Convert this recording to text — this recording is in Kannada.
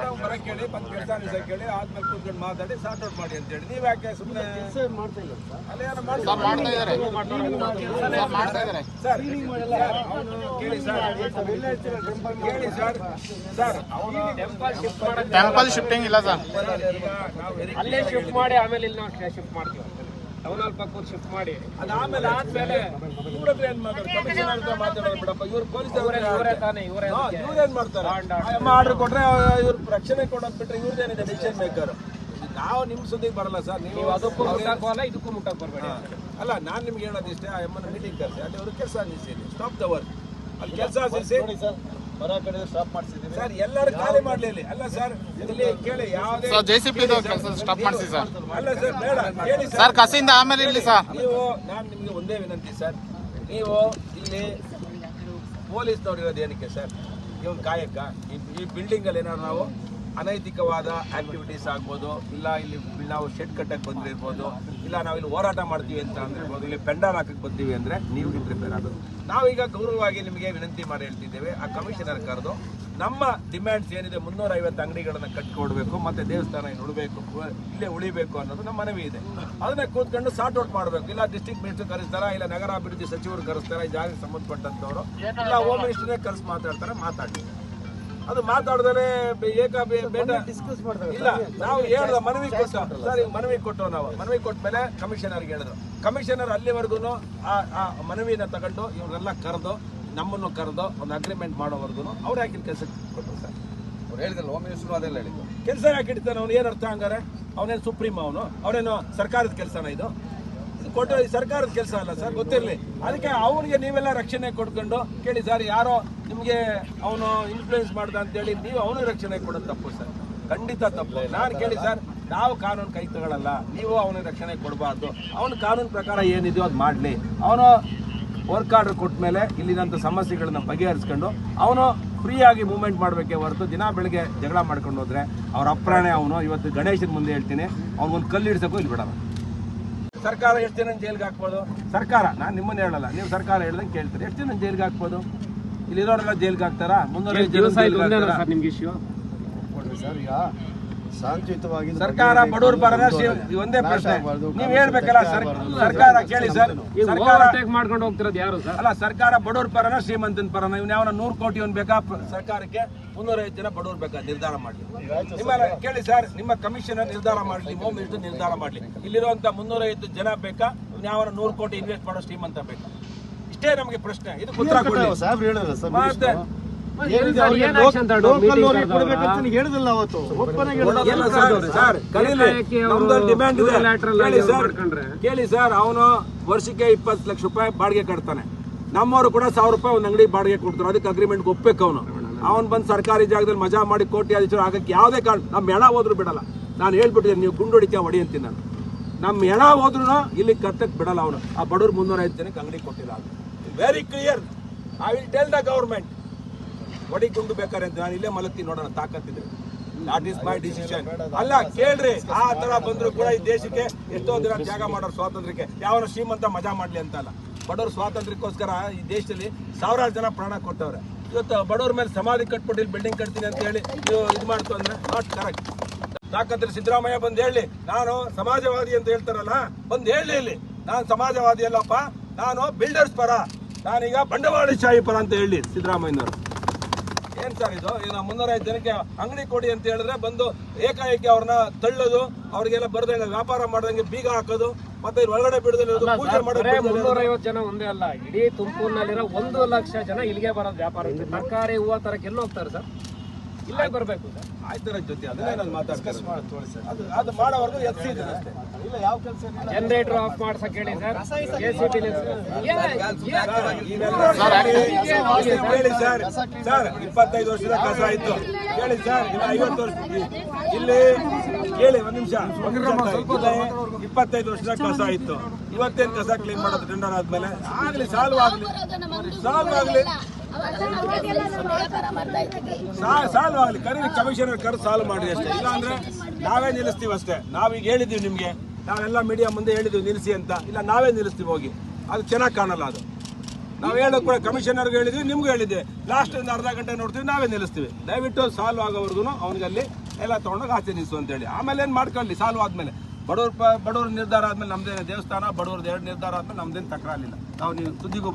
ನಾವು ಬರಕ್ಕೆ ಹೇಳಿ ಬಂದು ಕೆಲಸ ನಿಜ ಕೇಳಿ ಆದ್ಮೇಲೆ ಕೂತ್ಕೊಂಡು ಮಾತಾಡಿ ಸಾರ್ಟ್ ಔಟ್ ಮಾಡಿ ಅಂತೇಳಿ. ನೀವು ಯಾಕೆ ಸುಮ್ಮನೆ ಸರ್ ಮಾಡ್ತಾ ಇದ್ದಾರೆ? ಸರ್ ಮಾಡ್ತಾ ಇದ್ದಾರೆ. ಅವನು ಕೇಳಿ ಸರ್. ಕೇಳಿ ಸರ್. ಸರ್ ಅವನು ಟೆಂಪಲ್ ಶಿಫ್ಟಿಂಗ್ ಇಲ್ಲ ಸರ್. ಅಲ್ಲೇ ಶಿಫ್ಟ್ ಮಾಡಿ ಆಮೇಲೆ ಇಲ್ಲಿ ನಾವು ಶಿಫ್ಟ್ ಮಾಡ್ತೀವಿ. ಟೌನ್ ಹಾಲ್ ಪಕ್ಕ ಶಿಫ್ಟ್ ಮಾಡಿ ಅದಾದ್ಮೇಲೆ ಆದ್ಮೇಲೆ ಇವ್ರ ಹತ್ರ ಏನ್ ಮಾಡ್ತಾರೆ? ಕಮಿಷನರ್ ಹತ್ರ ಮಾತಾಡೋದು ಬಿಡಪ್ಪ. ಇವ್ರು ಪೊಲೀಸ್ ಇವರೇ ತಾನೇ ಇವರೇ ಇವ್ರೇನ್ ಮಾಡ್ತಾರೆ? ಅಮ್ಮ ಆರ್ಡರ್ ಕೊಟ್ರೆ ಇವ್ರ ರಕ್ಷಣೆ ಕೊಡೋದ್ ಬಿಟ್ರೆ ಇವ್ರದ್ದೇನಿದೆ ಡಿಸಿಷನ್ ಮೇಕರ್ ನಾವು ನಿಮ್ ಸುದ್ದಿಗೆ ಬರಲ್ಲ ಸರ್. ನೀವು ಅದಕ್ಕೂ ಮುಟ್ಟಕ್ ಹೋಗಲ್ಲ ಇದಕ್ಕೂ ಮುಟ್ಟಕ್ಕೆ ಬರಬೇಡಿ. ಅಲ್ಲ ನಾನು ನಿಮ್ಗೆ ಹೇಳೋದು ಇಷ್ಟೇ ಆ ಅಮ್ಮನ ಮೀಟಿಂಗ್ ಕರೆಸಿ. ಅಲ್ಲಿ ಅವ್ರಿಗೆ ಕೆಲಸ ನಿಲ್ಲಿಸಿ ಸ್ಟಾಪ್ ದ ವರ್ಕ್ ಅಲ್ಲಿ ಕೆಲಸ ನಿಲ್ಲಿಸಿ ಸರ್ ಎಲ್ಲರೂ ಖಾಲಿ ಮಾಡ್ಲಿ ಅಲ್ಲಿ. ಅಲ್ಲ ಸರ್ ಇಲ್ಲಿ ಕೇಳಿ ಯಾವುದೇ ಸರ್ ಜೆ ಸಿ ಪಿ ಕೆಲಸ ಸ್ಟಾಪ್ ಮಾಡಿಸಿ ಸರ್. ಅಲ್ಲ ಸರ್ ಬೇಡ ಕೇಳಿ ಸರ್. ಸರ್ ಕಸಿಯಿಂದ ಆಮೇಲೆ ಇಲ್ಲಿ ಸರ್. ನೀವು ನಾನು ನಿಮಗೆ ಒಂದೇ ವಿನಂತಿ ಸರ್. ನೀವು ಇಲ್ಲಿ ಪೊಲೀಸ್ನವ್ರು ಇರೋದು ಏನಕ್ಕೆ ಸರ್? ಇವನ್ ಕಾಯಕ? ಈ- ಈ ಬಿಲ್ಡಿಂಗ್ ಅಲ್ಲಿ ಏನಾದ್ರು ನಾವು ಅನೈತಿಕವಾದ ಆಕ್ಟಿವಿಟೀಸ್ ಆಗ್ಬೋದು, ಇಲ್ಲ ಇಲ್ಲಿ ನಾವು ಶೆಡ್ ಕಟ್ಟಕ್ಕೆ ಬಂದಿರ್ಬೋದು, ಇಲ್ಲ ನಾವು ಇಲ್ಲಿ ಹೋರಾಟ ಮಾಡ್ತೀವಿ ಅಂತ ಅಂದಿರ್ಬೋದು, ಇಲ್ಲಿ ಪೆಂಡಾಲ್ ಹಾಕಕ್ಕೆ ಬಂದೀವಿ ಅಂದರೆ ನೀವು ಪ್ರಿಪೇರ್ ಆಗೋದು. ನಾವೀಗ ಗೌರವವಾಗಿ ನಿಮಗೆ ವಿನಂತಿ ಮಾಡಿ ಹೇಳ್ತಿದ್ದೇವೆ, ಆ ಕಮಿಷನರ್ ಕರೆದು ನಮ್ಮ ಡಿಮ್ಯಾಂಡ್ಸ್ ಏನಿದೆ ಮುನ್ನೂರ ಐವತ್ತು ಅಂಗಡಿಗಳನ್ನ ಕಟ್ಕೊಡ್ಬೇಕು, ಮತ್ತೆ ದೇವಸ್ಥಾನ ಉಳಬೇಕು, ಇಲ್ಲೇ ಉಳಿಬೇಕು ಅನ್ನೋದು ನಮ್ಮ ಮನವಿ ಇದೆ. ಅದನ್ನ ಕೂತ್ಕೊಂಡು ಸಾರ್ಟ್ ಔಟ್ ಮಾಡಬೇಕು. ಇಲ್ಲ ಡಿಸ್ಟ್ರಿಕ್ಟ್ ಮಿನಿಸ್ಟರ್ ಕರೆಸ್ತಾರ, ಇಲ್ಲ ನಗರಾಭಿವೃದ್ಧಿ ಸಚಿವರು ಕರೆಸ್ತಾರ ಜಾಗಕ್ಕೆ ಸಂಬಂಧಪಟ್ಟಂತವರು ಇಲ್ಲ ಹೋಮ್ ಮಿನಿಸ್ಟರ್ನೇ ಕರೆಸಿ ಮಾತಾಡ್ತಾರೆ, ಮಾತಾಡಲಿ. ಅದು ಮಾತಾಡ್ದರೆ ಏಕ ಬೇ- ಬೇಟ ಇಲ್ಲ ನಾವು ಹೇಳ್ದ ಮನವಿ ಕೊಟ್ಟು ಸರ್ ಈಗ ಮನವಿ ಕೊಟ್ಟು ನಾವು. ಮನವಿ ಕೊಟ್ಟ ಮೇಲೆ ಕಮಿಷನರ್ಗೆ ಹೇಳಿದ್ರು. ಕಮಿಷನರ್ ಅಲ್ಲಿವರೆಗೂ ಆ ಆ ಮನವಿನ ತಗೊಂಡು ಇವ್ರನ್ನೆಲ್ಲ ಕರೆದು ನಮ್ಮನ್ನು ಕರೆದು ಒಂದು ಅಗ್ರಿಮೆಂಟ್ ಮಾಡೋವರೆಗೂ ಅವ್ರು ಹಾಕಿದ ಕೆಲಸಕ್ಕೆ ಕೊಟ್ಟರು ಸರ್. ಅವ್ರು ಹೇಳಿದ್ರಲ್ಲ ಹೋಮ್ ಮಿನಿಸ್ಟರ್ ಅದೆಲ್ಲ ಹೇಳಿದ್ರು ಕೆಲಸ ಯಾಕೆ ಇಡ್ತಾನೆ ಅವ್ನು. ಏನು ಅರ್ಥ ಹಂಗಾರೆ? ಅವನೇನು ಸುಪ್ರೀಂ ಅವನು? ಅವನೇನು ಸರ್ಕಾರದ ಕೆಲಸನ ಇದು? ಕೊಟ್ಟು ಸರ್ಕಾರದ ಕೆಲಸ ಅಲ್ಲ ಸರ್ ಗೊತ್ತಿರಲಿ. ಅದಕ್ಕೆ ಅವನಿಗೆ ನೀವೆಲ್ಲ ರಕ್ಷಣೆ ಕೊಡ್ಕೊಂಡು ಕೇಳಿ ಸರ್ ಯಾರೋ ನಿಮಗೆ ಅವನು ಇನ್ಫ್ಲೂಯೆನ್ಸ್ ಮಾಡ್ದ ಅಂತೇಳಿ ನೀವು ಅವನಿಗೆ ರಕ್ಷಣೆ ಕೊಡೋದು ತಪ್ಪು ಸರ್. ಖಂಡಿತ ತಪ್ಪು. ನಾನು ಕೇಳಿ ಸರ್ ನಾವು ಕಾನೂನು ಕೈ ತಗೊಳ್ಳಲ್ಲ ನೀವು ಅವನಿಗೆ ರಕ್ಷಣೆ ಕೊಡಬಾರ್ದು. ಅವನ ಕಾನೂನು ಪ್ರಕಾರ ಏನಿದೆಯೋ ಅದು ಮಾಡಲಿ. ಅವನು ವರ್ಕ್ ಆರ್ಡರ್ ಕೊಟ್ಟ ಮೇಲೆ ಇಲ್ಲಿನಂಥ ಸಮಸ್ಯೆಗಳನ್ನ ಬಗೆಹರಿಸ್ಕೊಂಡು ಅವನು ಫ್ರೀಯಾಗಿ ಮೂವ್ಮೆಂಟ್ ಮಾಡಬೇಕೆ ಹೊರತು ದಿನ ಬೆಳಗ್ಗೆ ಜಗಳ ಮಾಡ್ಕೊಂಡು ಹೋದರೆ ಅವ್ರ ಅಪ್ರಾಣೆ ಅವನು. ಇವತ್ತು ಗಣೇಶನ ಮುಂದೆ ಹೇಳ್ತೀನಿ. ಅವ್ನಿಗೊಂದು ಕಲ್ಲು ಇಡ್ಸೋಕ್ಕೂ ಇಲ್ಲಿ ಬಿಡಲ್ಲ ಸರ್ಕಾರ ಎಷ್ಟು ಜನ ಜೈಲ್ಗೆ ಹಾಕ್ಬೋದು? ಸರ್ಕಾರ ನಾನು ನಿಮ್ಮನ್ನ ಹೇಳಲ್ಲ ನೀವು ಸರ್ಕಾರ ಹೇಳ್ದಂಗೆ ಕೇಳ್ತೀರಿ. ಎಷ್ಟು ಜನ ಜೈಲ್ಗೆ ಹಾಕ್ಬೋದು? ಇಲ್ಲಿರೋರೆಲ್ಲ ಜೈಲ್ಗೆ ಹಾಕ್ತಾರಾ? ಜನ ಹಾಕ್ತಾರಾ? ಸರ್ ನಿಮ್ಗೆ ಇಶ್ಯೂ ಕೊಡ್ರಿ ಸರ್ ಈಗ ಶಾಂತಿಯುತವಾಗಿ ಸರ್ಕಾರ ಬಡವರು ಪರನ ಶ್ರೀ- ಒಂದೇ ಪ್ರಶ್ನೆ. ನೀವ್ ಹೇಳ್ಬೇಕಲ್ಲ ಸರ್- ಸರ್ಕಾರ ಕೇಳಿ ಸರ್. ಸರ್ಕಾರ ಮಾಡ್ಕೊಂಡು ಹೋಗ್ತಿರೋದು ಯಾರು ಸರ್? ಅಲ್ಲ ಸರ್ಕಾರ ಬಡವ್ರ ಪರನ ಶ್ರೀಮಂತನ ಪರನ ಇವ್ನ ಯಾವ ನೂರು ಕೋಟಿ ಇವನ್ ಬೇಕಾ ಸರ್ಕಾರಕ್ಕೆ ಮುನ್ನೂರೈವತ್ತು ಜನ ಬಡವ್ರು ಬೇಕಾ? ನಿರ್ಧಾರ ಮಾಡ್ಲಿ. ನಿಮ್ಮ ಕೇಳಿ ಸರ್ ನಿಮ್ಮ ಕಮಿಷನ್ ನಿರ್ಧಾರ ಮಾಡ್ಲಿ ಹೋಮ್ ಮಿನಿಸ್ಟರ್ ನಿರ್ಧಾರ ಮಾಡ್ಲಿ. ಇಲ್ಲಿರುವಂತ ಮುನ್ನೂರೈವತ್ತು ಜನ ಬೇಕಾ? ಇವ್ನ ಯಾವ ನೂರು ಕೋಟಿ ಇನ್ವೆಸ್ಟ್ ಮಾಡೋ ಶ್ರೀಮಂತ ಬೇಕಾ? ಇಷ್ಟೇ ನಮಗೆ ಪ್ರಶ್ನೆ. ಇದು ಉತ್ತರ ಕೊಡಿ ಹೇಳಿದಿಲ್ಲ ಅವತ್ತು. ಡಿಮ್ಯಾಂಡ್. ಕೇಳಿ ಸರ್, ಅವನು ವರ್ಷಕ್ಕೆ ಇಪ್ಪತ್ತು ಲಕ್ಷ ರೂಪಾಯಿ ಬಾಡಿಗೆ ಕಟ್ತಾನೆ. ನಮ್ಮವರು ಕೂಡ ಸಾವಿರ ರೂಪಾಯಿ ಒಂದು ಅಂಗಡಿ ಬಾಡಿಗೆ ಕೊಡ್ತಾರೆ. ಅದಕ್ಕೆ ಅಗ್ರಿಮೆಂಟ್ ಒಪ್ಪಬೇಕು ಅವನು. ಅವನು ಬಂದ್ ಸರ್ಕಾರಿ ಜಾಗದಲ್ಲಿ ಮಜಾ ಮಾಡಿ ಕೋಟ್ಯಾಧೀಶರು ಆಗಕ್ಕೆ ಯಾವ್ದೇ ಕಾರಣ ನಮ್ಮ ಹೆಣ ಹೋದ್ರು ಬಿಡಲ್ಲ. ನಾನು ಹೇಳ್ಬಿಟ್ಟಿದ್ದೀನಿ ನೀವು ಗುಂಡು ಹೊಡಿತೀಯ ಹೊಡಿ ಅಂತೀನಿ ನಾನು. ನಮ್ಮ ಎಣ ಹೋದ್ರು ಇಲ್ಲಿ ಕತ್ತಕ್ಕೆ ಬಿಡಲ್ಲ ಅವನು. ಆ ಬಡವ್ರು ಮುನ್ನೂರೈದು ಜನಕ್ಕೆ ಅಂಗಡಿ ಕೊಟ್ಟಿಲ್ಲ very clear I will tell the government ಬೇಕಾರೆ ಅಂತ ನಾನು ಇಲ್ಲೇ ಮಲಗ್ತೀನಿ ನೋಡೋಣ ತಾಕತ್ತಿದ್ರೆ. ದಾಟ್ ಇಸ್ ಮೈ ಡಿಸಿಷನ್ ಅಲ್ಲ ಕೇಳ್ರಿ ಆ ತರ ಬಂದ್ರು ಕೂಡ ಈ ದೇಶಕ್ಕೆ ಎಷ್ಟೋ ದಿನ ತ್ಯಾಗ ಮಾಡೋರು ಸ್ವಾತಂತ್ರ್ಯಕ್ಕೆ. ಯಾವ ಶ್ರೀಮಂತ ಮಜಾ ಮಾಡ್ಲಿ ಅಂತ ಅಲ್ಲ. ಬಡವರು ಸ್ವಾತಂತ್ರ್ಯಕ್ಕೋಸ್ಕರ ಈ ದೇಶದಲ್ಲಿ ಸಾವಿರಾರು ಜನ ಪ್ರಾಣ ಕೊಟ್ಟವ್ರೆ. ಇವತ್ತು ಬಡವ್ರ ಮೇಲೆ ಸಮಾಧಿ ಕಟ್ಬಿಟ್ಟು ಇಲ್ಲಿ ಬಿಲ್ಡಿಂಗ್ ಕಟ್ತೀನಿ ಅಂತ ಹೇಳಿ ನೀವು ಇದು ಮಾಡ್ತು ಅಂದ್ರೆ ನಾಟ್ ಕರೆಕ್ಟ್ ತಾಕತ್ತಿದ್ರೆ ಸಿದ್ದರಾಮಯ್ಯ ಬಂದು ಹೇಳಿ ನಾನು ಸಮಾಜವಾದಿ ಅಂತ ಹೇಳ್ತಾರಲ್ಲ ಬಂದು ಹೇಳಿ ಇಲ್ಲಿ. ನಾನು ಸಮಾಜವಾದಿ ಅಲ್ಲಪ್ಪ ನಾನು ಬಿಲ್ಡರ್ಸ್ ಪರ. ನಾನೀಗ ಬಂಡವಾಳಶಾಹಿ ಪರ ಅಂತ ಹೇಳಿ ಸಿದ್ದರಾಮಯ್ಯನವರು. ಏನ್ ಸರ್ ಇದು ಈಗ ಮುನ್ನೂರೈದು ಜನಕ್ಕೆ ಅಂಗಡಿ ಕೊಡಿ ಅಂತ ಹೇಳಿದ್ರೆ ಬಂದು ಏಕಾಏಕಿ ಅವ್ರನ್ನ ತಳ್ಳೋದು ಅವ್ರಿಗೆಲ್ಲ ಬರ್ದಂಗೆ ವ್ಯಾಪಾರ ಮಾಡ್ದಂಗೆ ಬೀಗ ಹಾಕೋದು ಮತ್ತೆ ಇವ್ರ್ ಒಳಗಡೆ ಬಿಡದಿರೋದು ಪೂಜೆ ಮಾಡೋದು. ಮುನ್ನೂರೈವತ್ತು ಜನ ಒಂದೇ ಅಲ್ಲ ಇಡೀ ತುಮಕೂರಿನಲ್ಲಿರೋ ಒಂದು ಲಕ್ಷ ಜನ ಇಲ್ಲಿಗೆ ಬರೋದು ವ್ಯಾಪಾರ ತರಕಾರಿ ಹೂವು ತರಕ್ಕೆ ಎಲ್ಲ ಹೋಗ್ತಾರೆ ಸರ್? ಇಲ್ಲೇ ಬರಬೇಕು ಸರ್. ಆಯ್ತರ ಜೊತೆ ಅದನ್ನೇ ನಾನು ಮಾತಾಡ್ತೀನಿ ಅದು ಅದು ಮಾಡೋವರೆಗೂ ಎತ್ತಿ ಅಷ್ಟೇ. ಜನರೇಟರ್ ಆಫ್ ಮಾಡ್ಸಕ್ ಹೇಳಿ ಸರ್. ಕೇಳಿ ಸರ್. ಸರ್ ಇಪ್ಪತ್ತೈದು ವರ್ಷದ ಕಸ ಇತ್ತು. ಹೇಳಿ? ಸರ್ ಇಲ್ಲ ಐವತ್ತು ವರ್ಷ ಇಲ್ಲಿ ಕೇಳಿ ಒಂದ್ ನಿಮಿಷ. ಒಂದ್ ನಿಮಿಷ ಇಲ್ಲಿ ಇಪ್ಪತ್ತೈದು ವರ್ಷದ ಕಸ ಇತ್ತು. ಇವತ್ತೇನ್ ಕಸ ಕ್ಲೀನ್ ಮಾಡೋದು ಟೆಂಡರ್ ಆದ್ಮೇಲೆ? ಆಗ್ಲಿ ಸಾಲ್ವ್ ಆಗ್ಲಿ. ಸಾಲ್ವ್ ಆಗ್ಲಿ. ಸಾಲ್ವ್ ಆಗ್ಲಿ. ಕರೀರಿ ಕಮಿಷನರ್ ಕರೆದು ಸಾಲ್ವ್ ಮಾಡಿ ಅಷ್ಟೇ. ಇಲ್ಲ ಅಂದ್ರೆ ನಾವೇ ನಿಲ್ಲಿಸ್ತೀವಿ ಅಷ್ಟೇ ನಾವೀಗ ಹೇಳಿದೀವಿ ನಿಮ್ಗೆ. ನಾವೆಲ್ಲ ಮೀಡಿಯಾ ಮುಂದೆ ಹೇಳಿದ್ವಿ, ನಿಲ್ಲಿಸಿ ಅಂತ. ಇಲ್ಲ, ನಾವೇ ನಿಲ್ಲಿಸ್ತೀವಿ ಹೋಗಿ. ಅದು ಚೆನ್ನಾಗಿ ಕಾಣಲ್ಲ ಅದು. ನಾವು ಹೇಳೋದು ಕೂಡ ಕಮಿಷನರ್ಗೆ ಹೇಳಿದ್ವಿ, ನಿಮ್ಗೆ ಹೇಳಿದ್ದೆ. ಲಾಸ್ಟ್ ಒಂದು ಅರ್ಧ ಗಂಟೆ ನೋಡ್ತೀವಿ, ನಾವೇ ನಿಲ್ಲಿಸ್ತೀವಿ. ದಯವಿಟ್ಟು ಸಾಲ್ವ್ ಆಗೋವರೆಗೂ ಅವ್ನಿಗೆ ಅಲ್ಲಿ ಎಲ್ಲ ತೊಗೊಂಡೋಗಿ ಆಚೆ ನಿಲ್ಲಿಸು ಅಂತೇಳಿ. ಆಮೇಲೆ ಏನು ಮಾಡ್ಕೊಳ್ಳಿ ಸಾಲ್ವ್ ಆದ್ಮೇಲೆ. ಬಡವ್ರ ಬಡವ್ರ ನಿರ್ಧಾರ ಆದ್ಮೇಲೆ ನಮ್ಮದೇ ದೇವಸ್ಥಾನ ಬಡವ್ರದ್ದು ಎರಡು ನಿರ್ಧಾರ ಆದ್ಮೇಲೆ ನಮ್ದೇನು ತಕರಾಲಿಲ್ಲ ನಾವು ನೀವು ಸುದ್ದಿಗೂ